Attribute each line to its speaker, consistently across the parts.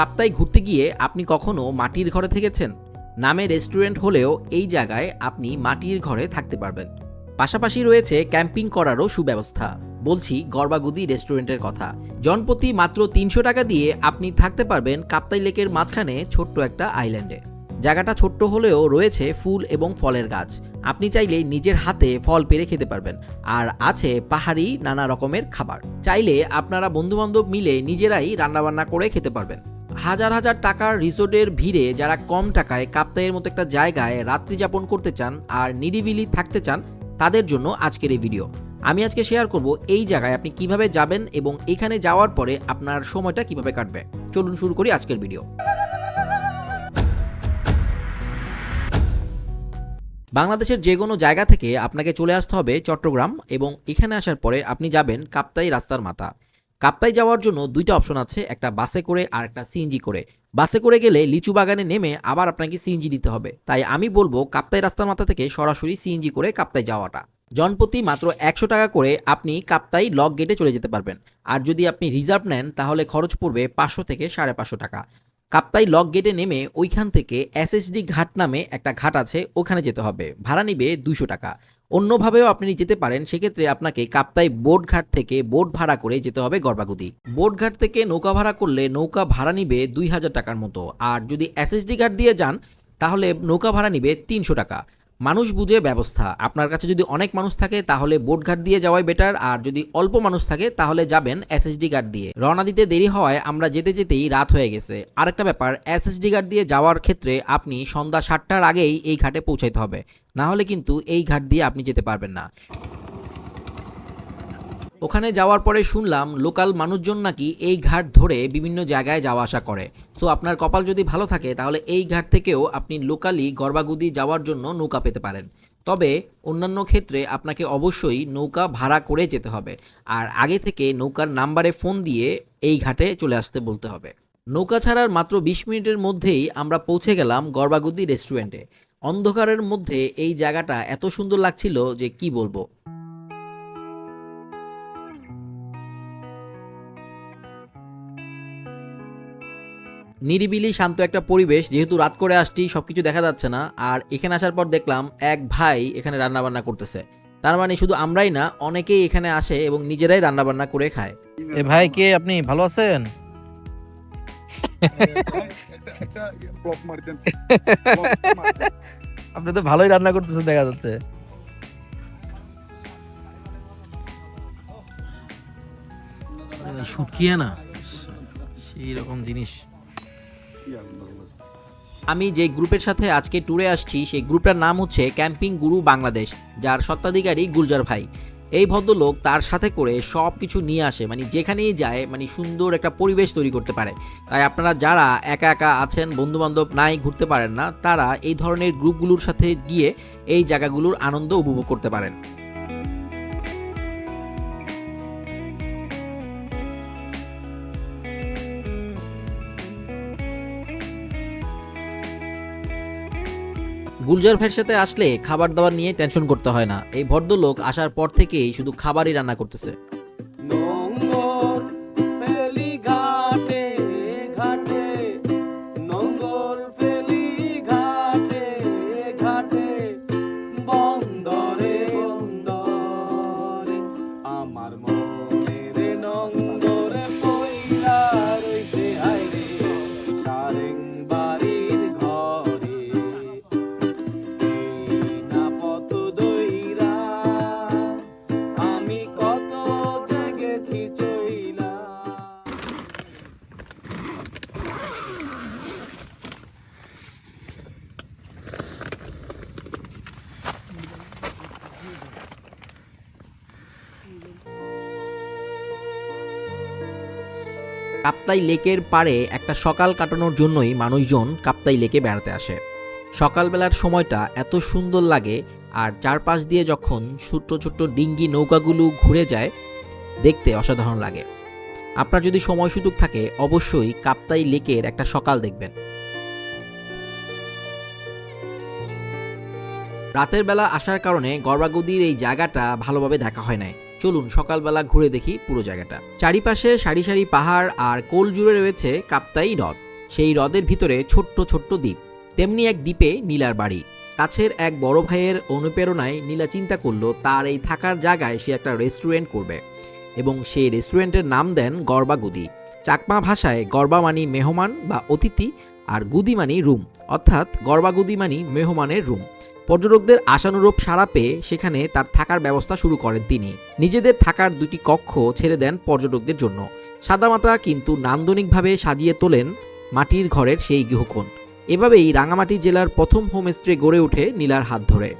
Speaker 1: কাপ্তাই ঘুরতে গিয়ে আপনি কখনো মাটির ঘরে থেকেছেন? নামে রেস্টুরেন্ট হলেও এই জায়গায় আপনি মাটির ঘরে থাকতে পারবেন। পাশাপাশি রয়েছে ক্যাম্পিং করারও সুব্যবস্থা। বলছি গর্বাগুদি রেস্টুরেন্টের কথা। জনপ্রতি মাত্র তিনশো টাকা দিয়ে আপনি থাকতে পারবেন কাপ্তাই লেকের মাঝখানে ছোট্ট একটা আইল্যান্ডে। জায়গাটা ছোট্ট হলেও রয়েছে ফুল এবং ফলের গাছ। আপনি চাইলে নিজের হাতে ফল পেরে খেতে পারবেন। আর আছে পাহাড়ি নানা রকমের খাবার। চাইলে আপনারা বন্ধুবান্ধব মিলে নিজেরাই রান্নাবান্না করে খেতে পারবেন। হাজার হাজার টাকার রিসোর্টের ভিড়ে যারা কম টাকায় কাপ্তাইয়ের মতো একটা জায়গায় রাত্রি যাপন করতে চান আর নিরিবিলি থাকতে চান, তাদের জন্য আজকের এই ভিডিও। আমি আজকে শেয়ার করব এই জায়গায় আপনি কীভাবে যাবেন এবং এখানে যাওয়ার পরে আপনার সময়টা কীভাবে কাটবে। চলুন শুরু করি আজকের ভিডিও। বাংলাদেশের যে কোনো জায়গা থেকে আপনাকে চলে আসতে হবে চট্টগ্রাম এবং এখানে আসার পরে আপনি যাবেন কাপ্তাই রাস্তার মাথা। কাপ্তাই যাওয়ার জন্য দুইটা অপশন আছে, একটা বাসে করে আর একটা সিএনজি করে। বাসে করে গেলে লিচু বাগানে নেমে আবার আপনাকে সিএনজি নিতে হবে। তাই আমি বলব কাপ্তাই রাস্তার মাথা থেকে সরাসরি সিএনজি করে কাপ্তাই যাওয়াটা। জনপ্রতি মাত্র একশো টাকা করে আপনি কাপ্তাই লক গেটে চলে যেতে পারবেন। আর যদি আপনি রিজার্ভ নেন, তাহলে খরচ পড়বে পাঁচশো থেকে সাড়ে পাঁচশো টাকা। কাপ্তাই লক গেটে নেমে ওইখান থেকে এসএসডি ঘাট নামে একটা ঘাট আছে, ওখানে যেতে হবে। ভাড়া নিবে দুশো টাকা। অন্যভাবেও আপনি যেতে পারেন, সেক্ষেত্রে আপনাকে কাপ্তাই বোট ঘাট থেকে বোট ভাড়া করে যেতে হবে গর্বাগুদি বোট ঘাট থেকে নৌকা ভাড়া করলে নৌকা ভাড়া নিবে দুই হাজার টাকার মতো। আর যদি এসএসডি ঘাট দিয়ে যান, তাহলে নৌকা ভাড়া নিবে তিনশো টাকা। মানুষ বুঝে ব্যবস্থা। আপনার কাছে যদি অনেক মানুষ থাকে, তাহলে বোট ঘাট দিয়ে যাওয়াই বেটার আর যদি অল্প মানুষ থাকে, তাহলে যাবেন এসএসডি কার্ড দিয়ে। রওনা দিতে দেরি হওয়ায় আমরা যেতে যেতেই রাত হয়ে গেছে। আরেকটা ব্যাপার এসএসডি কার্ড দিয়ে যাওয়ার ক্ষেত্রে আপনি সন্ধ্যা সাতটার আগেই এই ঘাটে পৌঁছাইতে হবে। না হলে কিন্তু এই ঘাট দিয়ে আপনি যেতে পারবেন না। ওখানে যাওয়ার পরে শুনলাম লোকাল মানুষজন নাকি এই ঘাট ধরে বিভিন্ন জায়গায় যাওয়া আসা করে। সো আপনার কপাল যদি ভালো থাকে, তাহলে এই ঘাট থেকেও আপনি লোকালি গর্বাগুদি যাওয়ার জন্য নৌকা পেতে পারেন। তবে অন্যান্য ক্ষেত্রে আপনাকে অবশ্যই নৌকা ভাড়া করে যেতে হবে। আর আগে থেকে নৌকার নাম্বারে ফোন দিয়ে এই ঘাটে চলে আসতে বলতে হবে। নৌকা ছাড়ার মাত্র বিশ মিনিটের মধ্যেই আমরা পৌঁছে গেলাম গর্বাগুদি রেস্টুরেন্টে অন্ধকারের মধ্যে এই জায়গাটা এত সুন্দর লাগছিল যে কি বলব? নিরিবিলি শান্ত একটা পরিবেশ, যেহেতু রাত করে আসছি, সবকিছু দেখা যাচ্ছে না। আর এখানে আসার পর দেখলাম এক ভাই এখানে রান্না বান্না করতেছে। তার মানে শুধু আমরাই না, অনেকেই এখানে আসে এবং নিজেরাই রান্না বান্না করে খায়।
Speaker 2: এ ভাই কে? আপনি ভালো আছেন। আপনি তো ভালোই রান্না করতেছেন, দেখা যাচ্ছে। শুকিয়ে না? সেই রকম জিনিস।
Speaker 1: আমি যে গ্রুপের সাথে আজকে ট্যুরে আসছি, সেই গ্রুপটার নাম হচ্ছে ক্যাম্পিং গুরু বাংলাদেশ যার স্বত্বাধিকারী গুলজার ভাই। এই ভদ্রলোক তার সাথে করে সব কিছু নিয়ে আসে মানে যেখানেই যায় মানে সুন্দর একটা পরিবেশ তৈরি করতে পারে। তাই আপনারা যারা একা একা আছেন, বন্ধুবান্ধব নাই, ঘুরতে পারেন না, তারা এই ধরনের গ্রুপগুলোর সাথে গিয়ে এই জায়গাগুলোর আনন্দ উপভোগ করতে পারেন। গুলজার ভাইয়ের সাথে আসলে খাবার দাবার নিয়ে টেনশন করতে হয় না। এই ভদ্রলোক আসার পর থেকেই শুধু খাবারই রান্না করতেছে। কাপ্তাই লেকের পাড়ে একটা সকাল কাটানোর জন্যই মানুষজন কাপ্তাই লেকে বেড়াতে আসে। সকালবেলার সময়টা এত সুন্দর লাগে আর চারপাশ দিয়ে যখন ছোট্ট ছোট্ট ডিঙ্গি নৌকাগুলো ঘুরে যায়, দেখতে অসাধারণ লাগে। আপনার যদি সময় সুযোগ থাকে, অবশ্যই কাপ্তাই লেকের একটা সকাল দেখবেন। রাতের বেলা আসার কারণে গর্বাগুদির এই জায়গাটা ভালোভাবে দেখা হয় নাই। চলুন সকালবেলা ঘুরে দেখি পুরো জায়গাটা। চারিপাশে সারি সারি পাহাড় আর কোল জুড়ে রয়েছে কাপ্তাই হ্রদ। সেই হ্রদের ভিতরে ছোট্ট ছোট্ট দ্বীপ। তেমনি এক দ্বীপে নীলার বাড়ি। কাছের এক বড় ভাইয়ের অনুপ্রেরণায় নীলা চিন্তা করল, তার এই থাকার জায়গায় সে একটা রেস্টুরেন্ট করবে। এবং সেই রেস্টুরেন্টের নাম দেন গর্বা গুদি। চাকমা ভাষায় গর্বা মানি মেহমান বা অতিথি আর গুদি মানি রুম। অর্থাৎ গর্বা গুদি মানি মেহমানের রুম। পর্যটকদের আশানুরূপ সাড়া পেয়ে সেখানে তার থাকার ব্যবস্থা শুরু করেন তিনি। নিজেদের থাকার দুটি কক্ষ ছেড়ে দেন পর্যটকদের জন্য। সাদামাটা কিন্তু নান্দনিকভাবে সাজিয়ে তোলেন মাটির ঘরের সেই গৃহকোণ। এভাবেই রাঙামাটি জেলার প্রথম হোমস্টে গড়ে ওঠে নীলার হাত ধরে।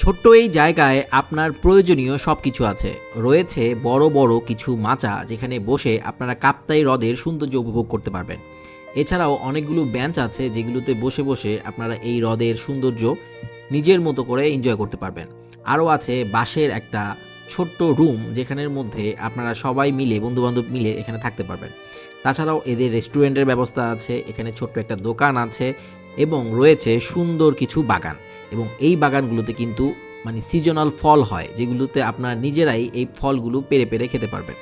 Speaker 1: ছোট্ট এই জায়গায় আপনার প্রয়োজনীয় সব কিছু আছে। রয়েছে বড় বড় কিছু মাচা যেখানে বসে আপনারা কাপ্তাই হ্রদের সৌন্দর্য উপভোগ করতে পারবেন। এছাড়াও অনেকগুলো বেঞ্চ আছে যেগুলোতে বসে বসে আপনারা এই হ্রদের সৌন্দর্য নিজের মতো করে এনজয় করতে পারবেন। আরও আছে বাঁশের একটা ছোট্ট রুম যেখানের মধ্যে আপনারা সবাই মিলে, বন্ধুবান্ধব মিলে এখানে থাকতে পারবেন। তাছাড়াও এদের রেস্টুরেন্টের ব্যবস্থা আছে, এখানে ছোট্ট একটা দোকান আছে এবং রয়েছে সুন্দর কিছু বাগান। এবং এই বাগানগুলোতে কিন্তু মানে সিজনাল ফল হয়, যেগুলোতে আপনারা নিজেরাই এই ফলগুলো পেরে পেরে খেতে পারবেন।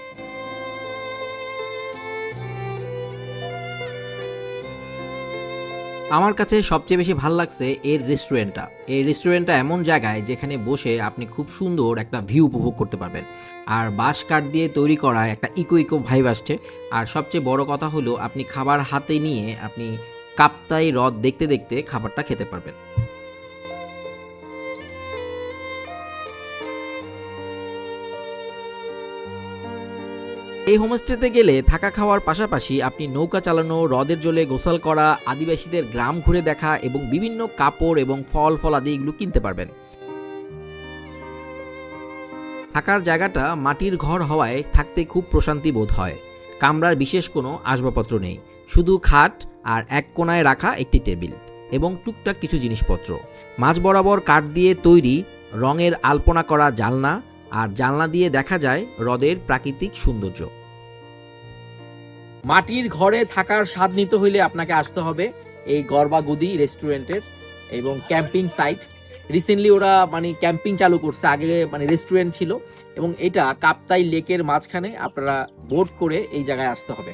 Speaker 1: আমার কাছে সবচেয়ে বেশি ভালো লাগছে এর রেস্টুরেন্টটা। এই রেস্টুরেন্টটা এমন জায়গায় যেখানে বসে আপনি খুব সুন্দর একটা ভিউ উপভোগ করতে পারবেন। আর বাঁশ কাঠ দিয়ে তৈরি করা একটা ইকো ইকো ভাইব আসছে। আর সবচেয়ে বড় কথা হলো, আপনি খাবার হাতে নিয়ে আপনি কাপ্তাই হ্রদ দেখতে দেখতে খাবারটা খেতে পারবেন। এই হোমস্টেতে গেলে থাকা খাওয়ার পাশাপাশি আপনি নৌকা চালানো, হ্রদের জলে গোসল করা, আদিবাসীদের গ্রাম ঘুরে দেখা এবং বিভিন্ন কাপড় এবং ফল ফল আদি এগুলো কিনতে পারবেন। থাকার জায়গাটা মাটির ঘর হওয়ায় থাকতে খুব প্রশান্তি বোধ হয়। কামরার বিশেষ কোনো আসবাবপত্র নেই। শুধু খাট আর এক কোণায় রাখা একটি টেবিল এবং টুকটাক কিছু জিনিসপত্র। মাঝ বরাবর কাঠ দিয়ে তৈরি, রঙের আলপনা করা জালনা আর জানলা দিয়ে দেখা যায় হ্রদের প্রাকৃতিক সৌন্দর্য। মাটির ঘরে থাকার স্বাদ নিতে হইলে আপনাকে আসতে হবে এই গরবাগুদি রেস্টুরেন্টের এবং ক্যাম্পিং সাইট। রিসেন্টলি ওরা মানে ক্যাম্পিং চালু করছে, আগে মানে রেস্টুরেন্ট ছিল এবং এটা কাপ্তাই লেকের মাঝখানে আপনারা বোট করে এই জায়গায় আসতে হবে।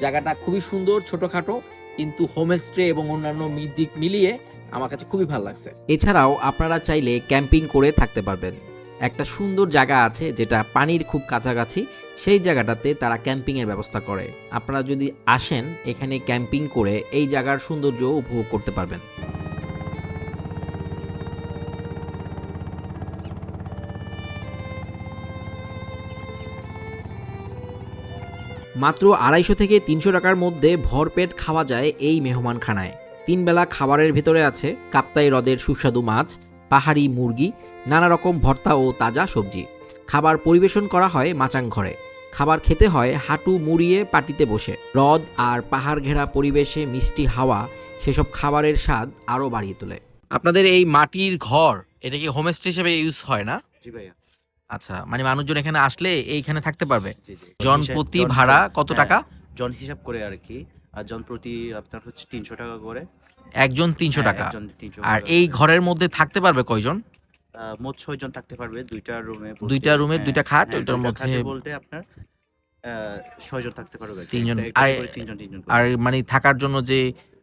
Speaker 1: জায়গাটা খুবই সুন্দর, ছোটোখাটো, কিন্তু হোমস্টে এবং অন্যান্য দিক মিলিয়ে আমার কাছে খুবই ভালো লাগছে। এছাড়াও আপনারা চাইলে ক্যাম্পিং করে থাকতে পারবেন। একটা সুন্দর জায়গা আছে যেটা পানির খুব কাছাকাছি, সেই জায়গাটাতে তারা ক্যাম্পিংয়ের ব্যবস্থা করে। আপনারা যদি আসেন, এখানে ক্যাম্পিং করে এই জায়গার সৌন্দর্য উপভোগ করতে পারবেন। মাত্র আড়াইশো থেকে তিনশো টাকার মধ্যে ভরপেট খাওয়া যায় এই মেহমানখানায়। তিন বেলা খাবারের ভেতরে আছে কাপ্তাই হ্রদের সুস্বাদু মাছ পাহাড়ি মুরগি নানা রকম ভর্তা ও তাজা সবজি। খাবার পরিবেশন করা হয় মাচাং ঘরে। খাবার খেতে হয় হাঁটু মুড়িয়ে পাটিতে বসে। হ্রদ আর পাহাড় ঘেরা পরিবেশে মিষ্টি হাওয়া সেসব খাবারের স্বাদ আরও বাড়িয়ে তোলে।
Speaker 2: আপনাদের এই মাটির ঘর এটা কি হোমস্টে হিসেবে ইউজ হয় না?
Speaker 3: জি ভাইয়া।
Speaker 2: আচ্ছা মানে মানুষজন এখানে আসলে এইখানে থাকতে পারবে? জনপ্রতি ভাড়া কত
Speaker 3: হ্যাঁ,
Speaker 2: টাকা?
Speaker 3: জন হিসাব করে আর কি। আর জন প্রতি আপনার হচ্ছে তিনশো টাকা করে।
Speaker 2: একজন তিনশো
Speaker 3: হ্যাঁ,
Speaker 2: টাকা
Speaker 3: একজন 300
Speaker 2: আর
Speaker 3: টাকা
Speaker 2: এই
Speaker 3: করে।
Speaker 2: ঘরের মধ্যে থাকতে পারবে কয়জন
Speaker 3: আহ, মোট ছয় জন থাকতে পারবে দুইটা রুমে
Speaker 2: দুইটা রুমের দুইটা খাট, ওইটার মধ্যে-
Speaker 3: বলতে আপনার ছয়জন থাকতে পারবে আর কি।
Speaker 2: তিনজন।
Speaker 3: একটা- একটা
Speaker 2: আর-
Speaker 3: করে তিনজন তিনজন করে।
Speaker 2: আর মানে থাকার জন্য যে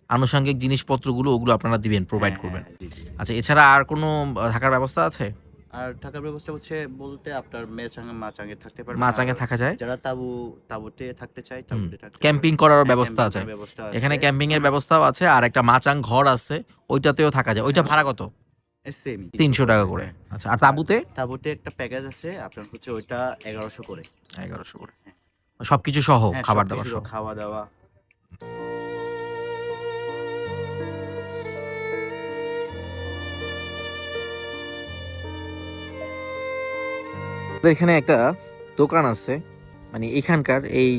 Speaker 2: আনুষঙ্গিক জিনিসপত্রগুলো ওগুলো আপনারা দিবেন প্রোভাইড
Speaker 3: হ্যাঁ,
Speaker 2: করবেন
Speaker 3: হ্যাঁ, জি, জি।
Speaker 2: আচ্ছা এছাড়া আর কোনো আহ, থাকার ব্যবস্থা আছে
Speaker 3: আর থাকার ব্যবস্থা হচ্ছে বলতে আপনার মেচাঙ্গে মাচাঙ্গে থাকতে পারবে
Speaker 2: মাচাঙে
Speaker 3: আর
Speaker 2: থাকা যায়।
Speaker 3: যারা তাবু তাবুতে থাকতে চায় তাবুতে থাকতে
Speaker 2: ক্যাম্পিং করার
Speaker 3: হ্যাঁ,
Speaker 2: ব্যবস্থা আছে। এখানে। ক্যাম্পিং এর ব্যবস্থাও আছে আর একটা মাচাং ঘর আছে ওইটাতেও থাকা যায়। ওইটা
Speaker 3: হ্যাঁ।
Speaker 2: ভাড়া কত?
Speaker 3: সেম
Speaker 2: তিনশো টাকা করে। আচ্ছা আর তাবুতে?
Speaker 3: তাবুতে একটা প্যাকেজ আছে আপনার হচ্ছে ওইটা এগারোশো করে।
Speaker 2: এগারোশো করে। সবকিছু সহ
Speaker 3: হ্যাঁ,
Speaker 2: খাবার দাবার সহ।
Speaker 3: খাওয়া দাওয়া।
Speaker 2: এখানে একটা দোকান আছে মানে এখানকার এই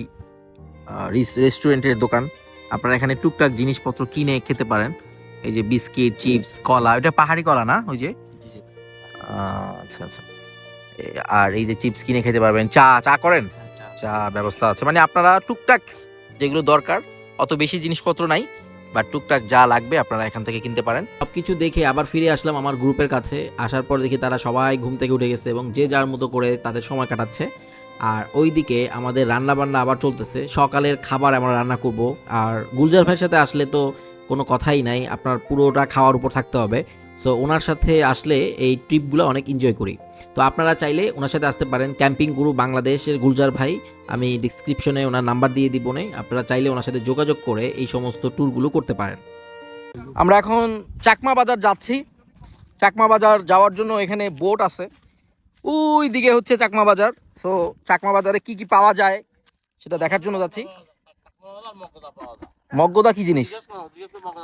Speaker 2: রেস্টুরেন্টের দোকান। আপনারা এখানে টুকটাক জিনিসপত্র কিনে খেতে পারেন। এই যে বিস্কিট চিপস কলা এটা পাহাড়ি কলা না ওই যে? আচ্ছা আচ্ছা। আর এই যে চিপস কিনে খেতে পারবেন। চা চা করেন?
Speaker 3: হ্যাঁ, চা
Speaker 2: ব্যবস্থা আছে। মানে আপনারা টুকটাক যেগুলো দরকার অত বেশি জিনিসপত্র নাই। বা টুকটাক যা লাগবে আপনারা এখান থেকে কিনতে পারেন।
Speaker 1: সবকিছু দেখে আবার ফিরে আসলাম আমার গ্রুপের কাছে। আসার পর দেখি তারা সবাই ঘুম থেকে উঠে গেছে এবং যে যার মতো করে তাদের সময় কাটাচ্ছে। আর ওইদিকে আমাদের রান্না বান্না আবার চলতেছে। সকালের খাবার আমরা রান্না করব। আর গুলজার ভাইয়ের সাথে আসলে তো কোনো কথাই নাই। আপনার পুরোটা খাওয়ার উপর থাকতে হবে। সো ওনার সাথে আসলে এই ট্রিপগুলো অনেক এনজয় করি। তো আপনারা চাইলে ওনার সাথে আসতে পারেন। ক্যাম্পিং গুরু বাংলাদেশের গুলজার ভাই, আমি ডিসক্রিপশনে ওনার নাম্বার দিয়ে দিব আপনারা চাইলে ওনার সাথে যোগাযোগ করে এই সমস্ত ট্যুরগুলো করতে পারেন।
Speaker 2: আমরা এখন চাকমা বাজার যাচ্ছি। চাকমা বাজার যাওয়ার জন্য এখানে বোট আছে। ওই দিকে হচ্ছে চাকমা বাজার। সো চাকমা বাজারে কি কি পাওয়া যায় সেটা দেখার জন্য যাচ্ছি। মগ্গদা কি জিনিস?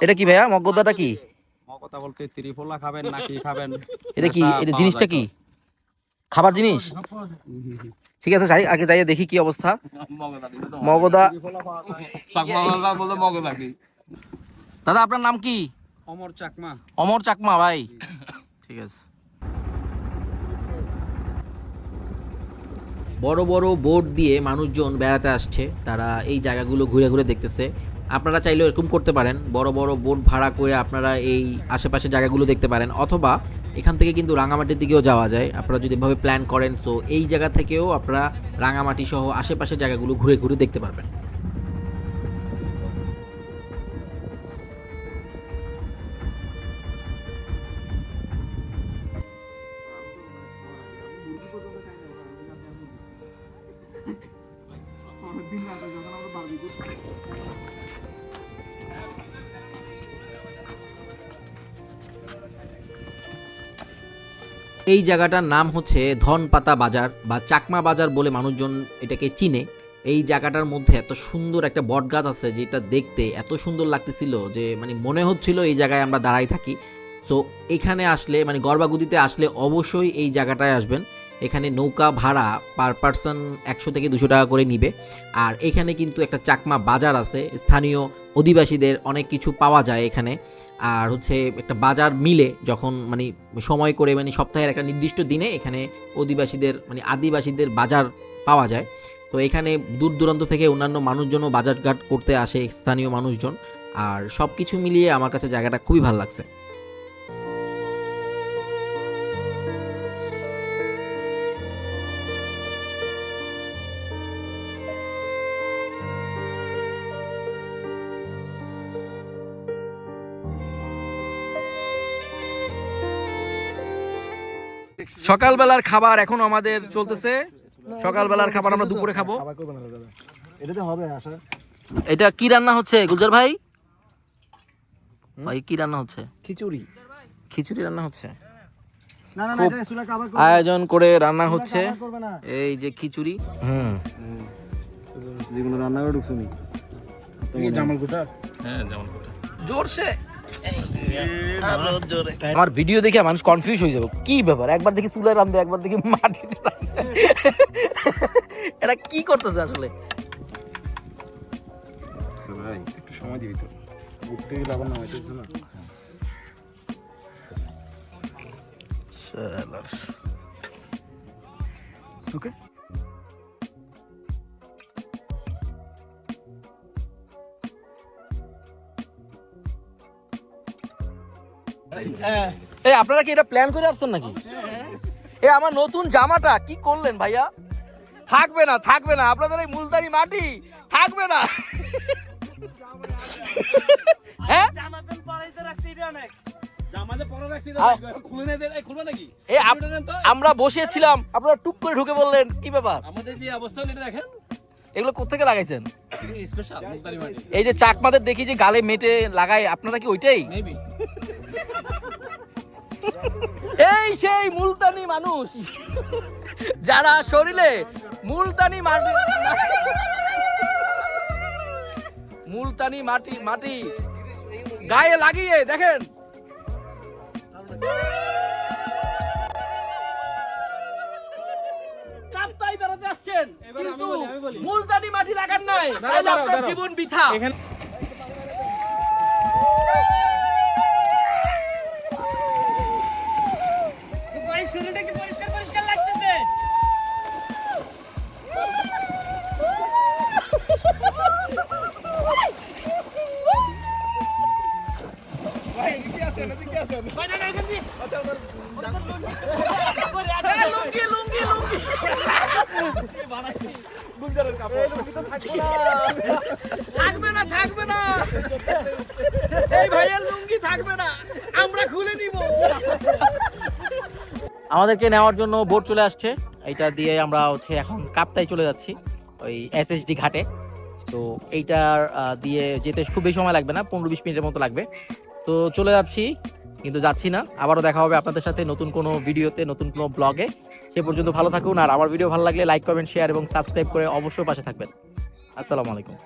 Speaker 2: এটা কি ভাইয়া? মগ্গদাটা কি?
Speaker 4: কথা বলতে ত্রিফলা খাবেন নাকি খাবেন?
Speaker 2: এটা কি? এটা জিনিসটা কি? খাবার জিনিস? ঠিক আছে যাই আগে যাই দেখি কি অবস্থা। মগদা দাদা আপনার নাম কি?
Speaker 4: অমর চাকমা।
Speaker 2: অমর চাকমা ভাই। ঠিক আছে।
Speaker 1: বড় বড় বোট দিয়ে মানুষজন বেড়াতে আসছে। তারা এই জায়গাগুলো ঘুরে ঘুরে দেখতেছে। আপনারা চাইলেও এরকম করতে পারেন। বড় বড় বোট ভাড়া করে আপনারা এই আশেপাশে জায়গাগুলো দেখতে পারেন। অথবা এখান থেকে কিন্তু রাঙামাটির দিকেও যাওয়া যায়। আপনারা যদি এভাবে প্ল্যান করেন সো এই জায়গা থেকেও আপনারা রাঙামাটি সহ আশেপাশের জায়গাগুলো ঘুরে ঘুরে দেখতে পারবেন। এই জায়গাটার নাম হচ্ছে ধনপাতা বাজার বা চাকমা বাজার বলে মানুষজন এটাকে চিনে। এই জায়গাটার মধ্যে এত সুন্দর একটা বট গাছ আছে যেটা দেখতে এত সুন্দর লাগতেছিল যে মানে মনে হচ্ছিল এই জায়গায় আমরা দাঁড়াই থাকি। সো এখানে আসলে মানে গর্বাগুদিতে আসলে অবশ্যই এই জায়গাটায় আসবেন। এখানে নৌকা ভাড়া পার পার্সন একশো থেকে দুশো টাকা করে নিবে। আর এখানে কিন্তু একটা চাকমা বাজার আছে, স্থানীয় অধিবাসীদের অনেক কিছু পাওয়া যায় এখানে। আর হচ্ছে একটা বাজার মিলে যখন মানে সময় করে মানে সপ্তাহের একটা নির্দিষ্ট দিনে এখানে অধিবাসীদের মানে আদিবাসীদের বাজার পাওয়া যায়। তো এখানে দূর দূরান্ত থেকে অন্যান্য মানুষজনও বাজারঘাট করতে আসে স্থানীয় মানুষজন। আর সব কিছু মিলিয়ে আমার কাছে জায়গাটা খুবই ভালো লাগছে।
Speaker 2: সকালবেলার খাবার এখনও আমাদের চলতেছে। সকালবেলার খাবার আমরা দুপুরে খাব।
Speaker 5: এটাতে হবে আশা
Speaker 2: এটা কি রান্না হচ্ছে গুলজার ভাই? ভাই কি রান্না হচ্ছে?
Speaker 5: খিচুড়ি।
Speaker 2: খিচুড়ি রান্না হচ্ছে? আয়োজন করে রান্না হচ্ছে। এই যে খিচুড়ি। হুম।
Speaker 5: যেগুলো রান্না করে ঢুকছুনি তুমি জামাল কোটা
Speaker 2: জোরসে। আমার ভিডিও দেখে মানুষ কনফিউজ হয়ে যাবে। কি ব্যাপার? একবার দেখি চুলায় রান্ধে একবার দেখি মাটিতে রান্ধে এরা কি করতেছে আসলে?
Speaker 5: ভাই একটু সময় দিবি তো। উঠতে গেলে আবার না ওকে
Speaker 2: এই আপনারা কি এটা প্ল্যান করে আসছেন নাকি? এ আমার নতুন জামাটা কি করলেন ভাইয়া? থাকবে না থাকবে না আপনাদের এই মুলতানি মাটি থাকবে না। হ্যাঁ? আমরা বসেছিলাম আপনারা টুক করে ঢুকে বললেন কি ব্যাপার?
Speaker 4: আমাদের যে অবস্থা দেখেন
Speaker 2: এগুলো কোথেকে লাগাইছেন এই যে চাকমাদের দেখি যে গালে মেটে লাগায় আপনারা কি ওইটাই? এই সেই মুলতানি মানুষ। যারা শরীরে মুলতানি মাটি মুলতানি মাটি মাটি গায়ে লাগিয়ে দেখেন। কাপ্তাই বেড়াতে আসছেন কিন্তু মুলতানি মাটি লাগান নাই জীবন বৃথা। থাকবে না। থাকবে না এই ভাইয়ের লুঙ্গি থাকবে না। আমরা খুলে নিব।
Speaker 1: আমাদেরকে নেওয়ার জন্য বোট চলে আসছে। এইটা দিয়ে আমরা হচ্ছে এখন কাপ্তাই চলে যাচ্ছি ওই এসএসডি ঘাটে। তো এইটার দিয়ে যেতে খুব বেশি সময় লাগবে না পনেরো বিশ মিনিটের মতো লাগবে। তো চলে যাচ্ছি, কিন্তু যাচ্ছি না। আবারও দেখা হবে আপনাদের সাথে নতুন কোনো ভিডিওতে, নতুন কোনো ব্লগে। সে পর্যন্ত ভালো থাকুন, আর আমার ভিডিও ভালো লাগলে লাইক, কমেন্ট শেয়ার এবং সাবস্ক্রাইব করে অবশ্যই পাশে থাকবেন। আসসালামু আলাইকুম।